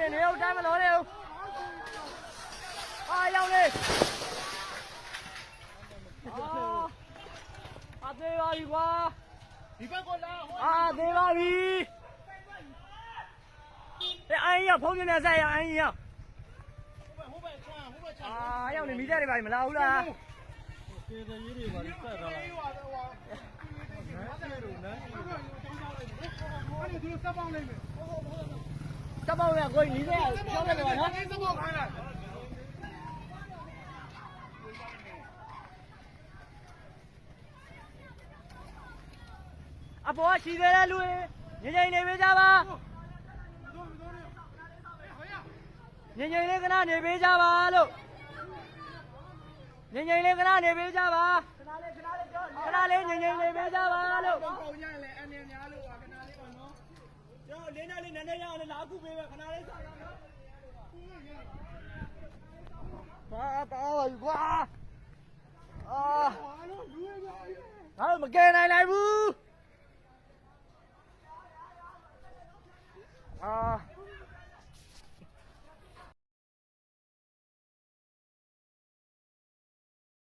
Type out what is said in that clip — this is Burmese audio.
နေနေဦးတိုင်းမလို့နေဦးအာရောက်လေအာသေးပါပြီကွာဒီဘက်ကလာဟိုအာသေးပါပြီအဲအိုင်းရဖုန်းပြနေဆက်ရအိုင်းရဟိုဘက်ချမ်းဟိုဘက်ချမ်းအာရောက်နေမိတဲ့တွေပါမလာဘူးလားကျေတဲ့ရေးတွေပါစက်သွားလိုက်ဟိုဟာဟိုနဲကျေလို့နဲအဲ့ဒီသူစပ်ပေါင်းလိုက်မယ် တပ်ပေါင်းရကိုကြီးနေတဲ့ကျောင်းတယ်ကွာနော်စပ်ပေါင်းခိုင်းလိုက်အပေါ်ရှိသေးတဲ့လူတွေငြိမ်ငြိမ်နေပေးကြပါငြိမ်ငြိမ်လေးကနာနေပေးကြပါလို့ငြိမ်ငြိမ်လေးကနာနေပေးကြပါခဏလေးငြိမ်ငြိမ်နေပေးကြပါလို့ပေါ့ညရင်လည်းအနေများလို့ခဏလေးပါနော် ကျောင်းလေးနဲ့လေးနည်းနည်းရအောင်လာခုပေးမယ်ခဏလေးစားရအောင်ဘာပါဝကွာအာဟာလို့လူရပါရဲ့ငါတို့မကယ်နိုင်လိုက်ဘူးအာ